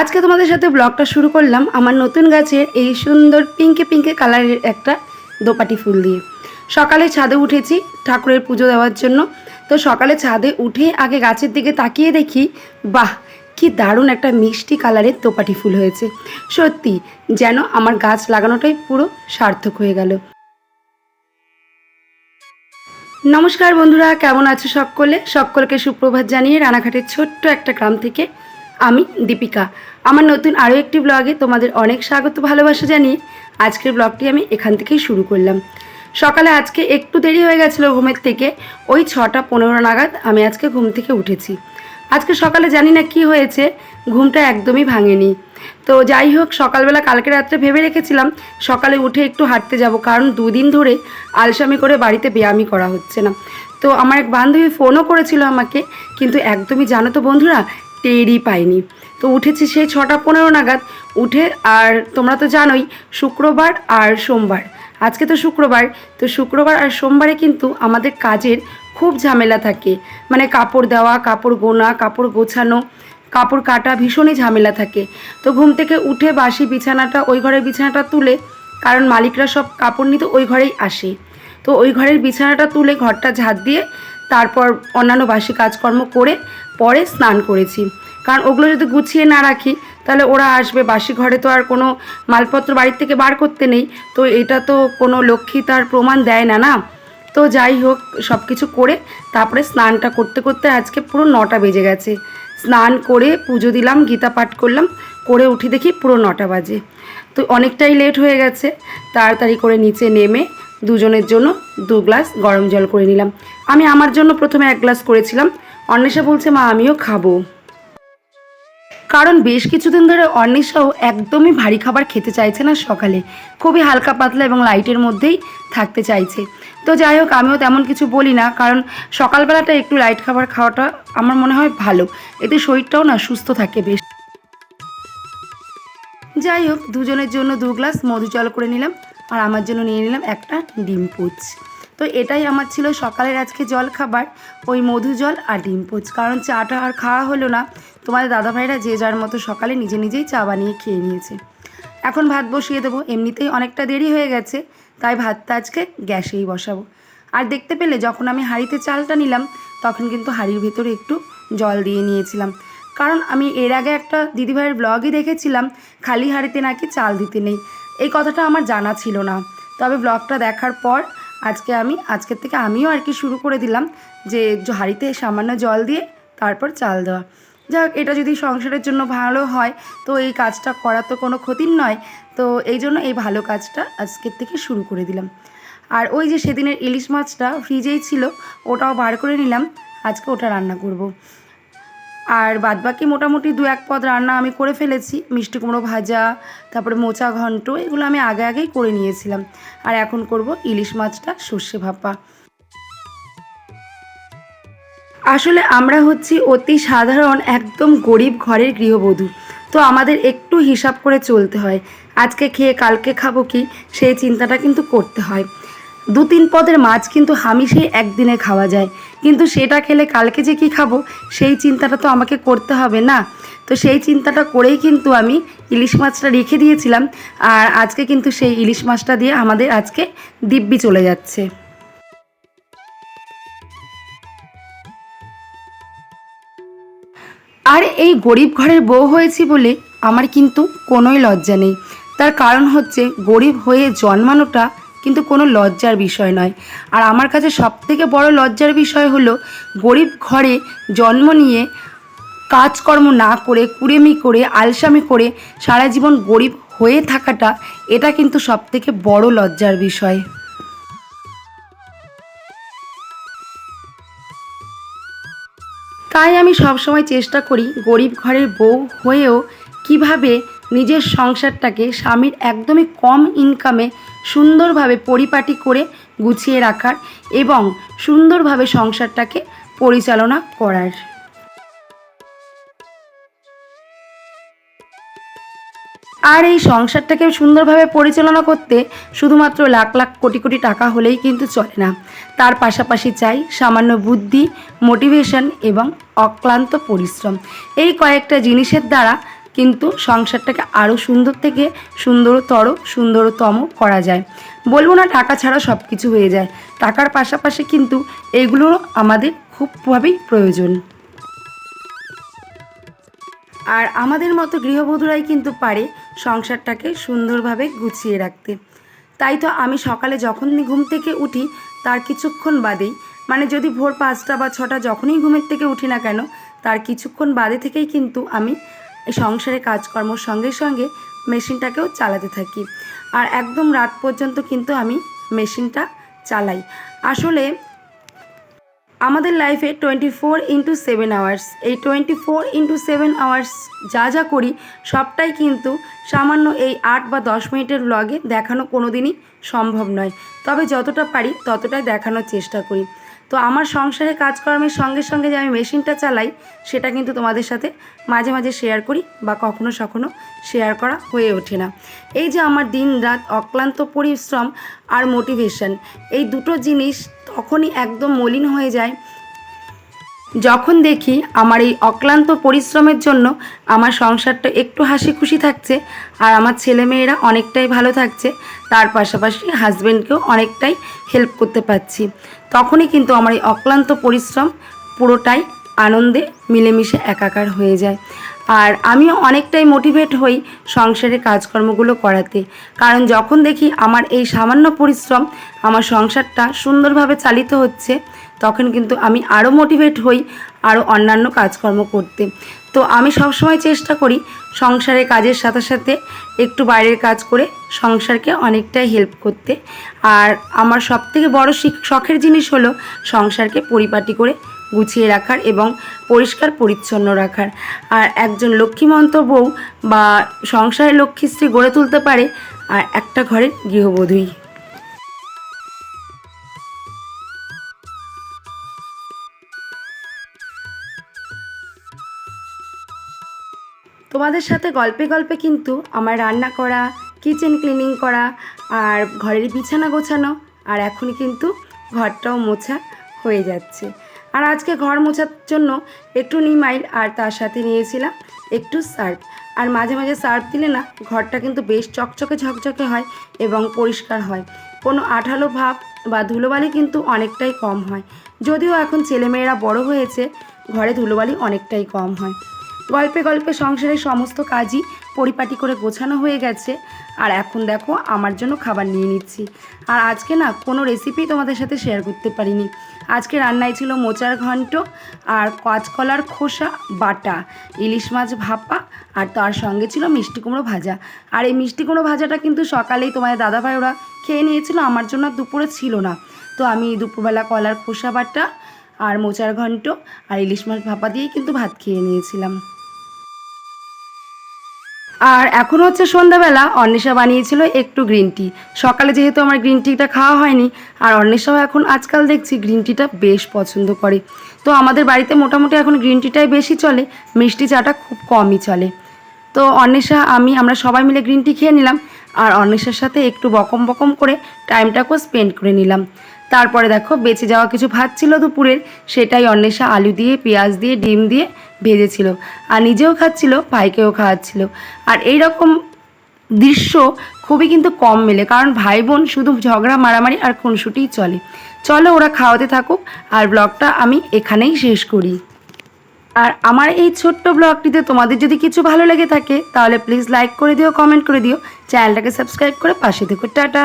আজকে তোমাদের সাথে ব্লগটা শুরু করলাম আমার নতুন গাছের এই সুন্দর পিঙ্কে পিঙ্কে কালারের একটা দোপাটি ফুল দিয়ে। সকালে ছাদে উঠেছি ঠাকুরের পুজো দেওয়ার জন্য। তো সকালে ছাদে উঠে আগে গাছের দিকে তাকিয়ে দেখি, বাহ, কি দারুণ একটা মিষ্টি কালারের দোপাটি ফুল হয়েছে। সত্যি, যেন আমার গাছ লাগানোটাই পুরো সার্থক হয়ে গেল। নমস্কার বন্ধুরা, কেমন আছো সকলে? সকলকে সুপ্রভাত জানিয়ে রানাঘাটের ছোট্ট একটা গ্রাম থেকে আমি দীপিকা। আমার নতুন আরও একটি ব্লগে তোমাদের অনেক স্বাগত, ভালোবাসা জানিয়ে আজকের ব্লগটি আমি এখান থেকেই শুরু করলাম। সকালে আজকে একটু দেরি হয়ে গেছিল ঘুমের থেকে, ওই ছটা পনেরো নাগাদ আমি আজকে ঘুম থেকে উঠেছি। আজকে সকালে জানি না কি হয়েছে, ঘুমটা একদমই ভাঙেনি। তো যাই হোক, সকালবেলা কালকে রাত্রে ভেবে রেখেছিলাম, সকালে উঠে একটু হাঁটতে যাব, কারণ দুদিন ধরে আলসামি করে বাড়িতে ব্যায়ামই করা হচ্ছে না। তো আমার এক বান্ধবী ফোনও করেছিল আমাকে, কিন্তু একদমই জানো তো বন্ধুরা টেরই পাইনি। তো উঠেছি সেই ছটা পনেরো নাগাদ, উঠে আর তোমরা তো জানোই শুক্রবার আর সোমবার। আজকে তো শুক্রবার তো শুক্রবার আর সোমবারে কিন্তু আমাদের কাজের খুব ঝামেলা থাকে। মানে কাপড় দেওয়া, কাপড় গোনা, কাপড় গোছানো, কাপড় কাটা ভীষণই ঝামেলা থাকে। তো ঘুম থেকে উঠে বাসি বিছানাটা, ওই ঘরের বিছানাটা তুলে, কারণ মালিকরা সব কাপড় নিতে ওই ঘরেই আসে। তো ওই ঘরের বিছানাটা তুলে ঘরটা ঝাঁট দিয়ে তারপর অন্যান্য বাসি কাজকর্ম করে পরে স্নান করেছি। কারণ ওগুলো যদি গুছিয়ে না রাখি, তাহলে ওরা আসবে, বাসি ঘরে তো আর কোনো মালপত্র বাড়ির থেকে বার করতে নেই। তো এটা তো কোনো লক্ষ্মী তার প্রমাণ দেয় না না? তো যাই হোক সব কিছু করে তারপরে স্নানটা করতে করতে আজকে পুরো নটা বেজে গেছে। স্নান করে পুজো দিলাম, গীতা পাঠ করলাম, করে উঠি দেখি পুরো নটা বাজে। তো অনেকটাই লেট হয়ে গেছে, তাড়াতাড়ি করে নিচে নেমে দুজনের জন্য দু গ্লাস গরম জল করে নিলাম। আমি আমার জন্য প্রথমে এক গ্লাস করেছিলাম। অন্বেষা বলছে, মা, আমিও খাব। কারণ বেশ কিছুদিন ধরে অন্বেষাও একদমই ভারী খাবার খেতে চাইছে না সকালে। খুবই হালকা পাতলা এবং লাইটের মধ্যেই থাকতে চাইছে। তো যাই হোক, আমিও তেমন কিছু বলি না, কারণ সকালবেলাটা একটু লাইট খাবার খাওয়াটা আমার মনে হয় ভালো। এতে শরীরটাও না সুস্থ থাকে বেশ। যাই হোক, দুজনের জন্য দু গ্লাস মধু জল করে নিলাম। আর আমার জন্য নিয়ে নিলাম একটা ডিম পুচ। তো এটাই আমার ছিল সকালের আজকে জল খাবার ওই মধু জল আর ডিম পুচ। কারণ চাটা আর খাওয়া হলো না। তোমাদের দাদাভাইরা যে যার মতো সকালে নিজে নিজেই চা বানিয়ে খেয়ে নিয়েছে। এখন ভাত বসিয়ে দেবো। এমনিতেই অনেকটা দেরি হয়ে গেছে, তাই ভাতটা আজকে গ্যাসেই বসাবো। আর দেখতে পেলে যখন আমি হাঁড়িতে চালটা নিলাম, তখন কিন্তু হাঁড়ির ভেতরে একটু জল দিয়ে নিয়েছিলাম। কারণ আমি এর আগে একটা দিদিভাইয়ের ব্লগই দেখেছিলাম, খালি হাঁড়িতে নাকি চাল দিতে নেই। এই কথাটা আমার জানা ছিল না। তবে ব্লগটা দেখার পর আজকে আমি, আজকের থেকে আমিও আর কি শুরু করে দিলাম যে হাঁড়িতে সামান্য জল দিয়ে তারপর চাল দেওয়া। যাক, এটা যদি সংসারের জন্য ভালো হয়, তো এই কাজটা করা তো কোনো ক্ষতির নয়। তো এই জন্য এই ভালো কাজটা আজকের থেকে শুরু করে দিলাম। আর ওই যে সেদিনের ইলিশ মাছটা ফ্রিজেই ছিল, ওটাও বার করে নিলাম। আজকে ওটা রান্না করব। আর বাদবাকি মোটামুটি দু এক পদ রান্না আমি করে ফেলেছি। মিষ্টি কুমড়ো ভাজা, তারপরে মোচা ঘন্ট, এগুলো আমি আগে আগেই করে নিয়েছিলাম। আর এখন করব ইলিশ মাছটা সর্ষে ভাপা। আসলে আমরা হচ্ছি অতি সাধারণ, একদম গরিব ঘরের গৃহবধূ। তো আমাদের একটু হিসাব করে চলতে হয়। আজকে খেয়ে কালকে খাব কি? সেই চিন্তাটা কিন্তু করতে হয়। দু তিন পদের মাছ কিন্তু হামিশেই একদিনে খাওয়া যায়। কিন্তু সেটা খেলে কালকে যে কি খাব, সেই চিন্তাটা তো আমাকে করতে হবে না। তো সেই চিন্তাটা করেই কিন্তু আমি ইলিশ মাছটা রেখে দিয়েছিলাম। আর আজকে কিন্তু সেই ইলিশ মাছটা দিয়ে আমাদের আজকে দিব্যি চলে যাচ্ছে। আর এই গরিব ঘরের বউ হয়েছি বলে আমার কিন্তু কোনোই লজ্জা নেই। তার কারণ হচ্ছে গরিব হয়ে জন্মানোটা কিন্তু কোনো লজ্জার বিষয় নয়। আর আমার কাছে সবথেকে বড় লজ্জার বিষয় হলো, গরিব ঘরে জন্ম নিয়ে কাজকর্ম না করে, কুড়েমি করে, আলসামি করে সারা জীবন গরিব হয়ে থাকাটা, এটা কিন্তু সবথেকে বড় লজ্জার বিষয়। তাই আমি সবসময় চেষ্টা করি গরিব ঘরের বউ হয়েও কীভাবে নিজের সংসারটাকে স্বামীর একদমই কম ইনকামে সুন্দরভাবে পরিপাটি করে গুছিয়ে রাখার এবং সুন্দরভাবে সংসারটাকে পরিচালনা করার। আর এই সংসারটাকে সুন্দরভাবে পরিচালনা করতে শুধুমাত্র লাখ লাখ কোটি কোটি টাকা হলেই কিন্তু চলে না। তার পাশাপাশি চাই সামান্য বুদ্ধি মোটিভেশন এবং অক্লান্ত পরিশ্রম। এই কয়েকটা জিনিসের দ্বারা কিন্তু সংসারটাকে আরও সুন্দর থেকে সুন্দরতর, সুন্দরতম করা যায়। বলব না টাকা ছাড়া সব কিছু হয়ে যায়। টাকার পাশাপাশি কিন্তু এগুলোরও আমাদের খুবভাবেই প্রয়োজন। আর আমাদের মতো গৃহবধূরাই কিন্তু পারে সংসারটাকে সুন্দরভাবে গুছিয়ে রাখতে। তাই তো আমি সকালে যখনই ঘুম থেকে উঠি, তার কিছুক্ষণ বাদেই মানে যদি ভোর পাঁচটা বা ছটা যখনই ঘুমের থেকে উঠি না কেন, তার কিছুক্ষণ বাদে থেকেই কিন্তু আমি সংসারে কাজকর্মর সঙ্গে সঙ্গে মেশিনটাকেও চালাতে থাকি। আর একদম রাত পর্যন্ত কিন্তু আমি মেশিনটা চালাই। আসলে আমাদের লাইফে twenty four into seven hours এই twenty four into seven hours যা যা করি, সবটাই কিন্তু সামান্য এই আট বা দশ মিনিটের ব্লগে দেখানো কোনো দিনই সম্ভব নয়। তবে যতটা পারি ততটাই দেখানোর চেষ্টা করি। তো আমার সংসারে কাজকর্মের সঙ্গে সঙ্গে যে আমি মেশিনটা চালাই, সেটা কিন্তু তোমাদের সাথে মাঝে মাঝে শেয়ার করি বা কখনো সখনো শেয়ার করা হয়ে ওঠে না। এই যে আমার দিন রাত অক্লান্ত পরিশ্রম আর মোটিভেশন এই দুটো জিনিস তখনই একদম মলিন হয়ে যায়। যখন দেখি আমার এই অক্লান্ত পরিশ্রমের জন্য আমার সংসারটা একটু হাসি খুশি থাকছে আর আমার ছেলেমেয়েরা অনেকটাই ভালো থাকছে, তার পাশাপাশি হাজব্যান্ডকেও অনেকটাই হেল্প করতে পারছি। তখনই কিন্তু আমার এই অক্লান্ত পরিশ্রম পুরোটাই আনন্দে মিলেমিশে একাকার হয়ে যায়। আর আমিও অনেকটাই মোটিভেট হই সংসারের কাজকর্মগুলো করাতে। কারণ যখন দেখি আমার এই সামান্য পরিশ্রম আমার সংসারটা সুন্দরভাবে চালিত হচ্ছে, তখন কিন্তু আমি আরও মোটিভেট হই আরও অন্যান্য কাজকর্ম করতে। তো আমি সবসময় চেষ্টা করি সংসারের কাজের সাথে সাথে একটু বাইরের কাজ করে সংসারকে অনেকটাই হেল্প করতে। আর আমার সবথেকে বড় শিখ- শখের জিনিস হলো সংসারকে পরিপাটি করে গুছিয়ে রাখার এবং পরিষ্কার পরিচ্ছন্ন রাখার। আর একজন লক্ষ্মীমন্ত বউ বা সংসারের লক্ষ্মীশ্রী গড়ে তুলতে পারে আর একটা ঘরের গৃহবধূই। তোমাদের সাথে গল্পে গল্পে কিন্তু আমার রান্না করা কিচেন ক্লিনিং করা আর ঘরের বিছানা গোছানো আর এখন কিন্তু ঘরটাও মোছা হয়ে যাচ্ছে। আর আজকে ঘর মোছার জন্য একটু নিমাইল আর তার সাথে নিয়েছিলাম একটু সার্ফ। আর মাঝে মাঝে সার্ফ দিলে না ঘরটা কিন্তু বেশ চকচকে ঝকঝকে হয় এবং পরিষ্কার হয়। কোনো আঠালো ভাব বা ধুলোবালি কিন্তু অনেকটাই কম হয়। যদিও এখন ছেলেমেয়েরা বড় হয়েছে, ঘরে ধুলোবালি অনেকটাই কম হয়। গল্পে গল্পে সংসারের সমস্ত কাজই পরিপাটি করে গোছানো হয়ে গেছে। আর এখন দেখো, আমার জন্য খাবার নিয়ে নিচ্ছি। আর আজকে না কোনো রেসিপি তোমাদের সাথে শেয়ার করতে পারিনি। আজকে রান্নায় ছিল মোচার ঘন্ট আর কাঁচকলার খোসা, বাটা, ইলিশ মাছ ভাপা আর তার সঙ্গে ছিল মিষ্টি কুমড়ো ভাজা। আর এই মিষ্টি কুমড়ো ভাজাটা কিন্তু সকালেই তোমাদের দাদাভাই ওরা খেয়ে নিয়েছিল, আমার জন্য দুপুরে ছিল না। তো আমি দুপুরবেলা কলার খোসা, বাটা আর মোচার ঘন্ট আর ইলিশ মাছ ভাপা দিয়েই কিন্তু ভাত খেয়ে নিয়েছিলাম। আর এখন হচ্ছে সন্ধ্যাবেলা, অন্বেষা বানিয়েছিল একটু গ্রিন টি সকালে যেহেতু আমার গ্রিন টিটা খাওয়া হয়নি, আর অন্বেষাও এখন আজকাল দেখছি গ্রিন টিটা বেশ পছন্দ করে। তো আমাদের বাড়িতে মোটামুটি এখন গ্রিন টিটাই বেশি চলে, মিষ্টি চাটা খুব কমই চলে। তো অন্বেষা, আমি, আমরা সবাই মিলে গ্রিন টি খেয়ে নিলাম, আর অন্বেষার সাথে একটু বকম বকম করে টাইমটাকেও স্পেন্ড করে নিলাম। তারপরে দেখো বেঁচে যাওয়া কিছু ভাত ছিল দুপুরের, সেটাই অন্বেষা আলু দিয়ে, পেঁয়াজ দিয়ে, ডিম দিয়ে ভেজেছিল। আর নিজেও খাচ্ছিল, ভাইকেও খাওয়াচ্ছিল। আর এই রকম দৃশ্য খুবই কিন্তু কম মেলে, কারণ ভাই বোন শুধু ঝগড়া, মারামারি আর খুনসুটিই চলে। চলো ওরা খাওয়াতে থাকুক, আর ব্লগটা আমি এখানেই শেষ করি। আর আমার এই ছোট্ট ব্লগটিতে তোমাদের যদি কিছু ভালো লেগে থাকে, তাহলে প্লিজ লাইক করে দিও কমেন্ট করে দিও, চ্যানেলটাকে সাবস্ক্রাইব করে পাশে থেকো। টাটা!